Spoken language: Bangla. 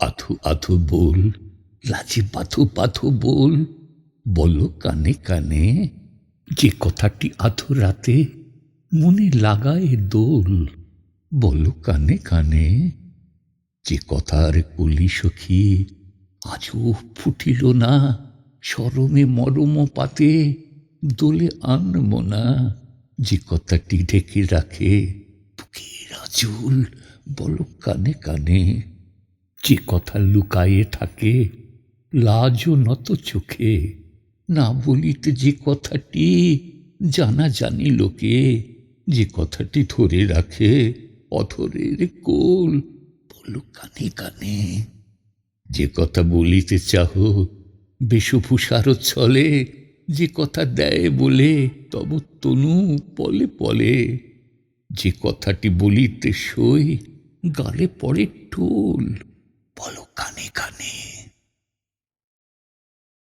আথু আথু বল লাচি পাথু পাথু বল, বলো কানে কানে, যে কথাটি আধো রাতে মনে লাগায় দোল, বলো কানে কানে, যে কথার কলি সখী আজও ফুটিল না, সরমে মরম পাতে দোলে আনব না, যে কথাটি ঢেকে রাখে বুকের আচুল, বলো কানে কানে। যে কথা লুকায়ে থাকে, লাজও নত চোখে। না বলিতে যে কথাটি জানা জানি লোকে, যে কথাটি ধরে রাখে অধরের কোল, বলো কানে কানে। যে কথা বলিতে চাহ বেশভূষার ছলে যে কথা দেয় বলে, তব তনু পলে পলে। যে কথাটি বলিতে সই, গালে পড়ে টোল বলো কানে কানে।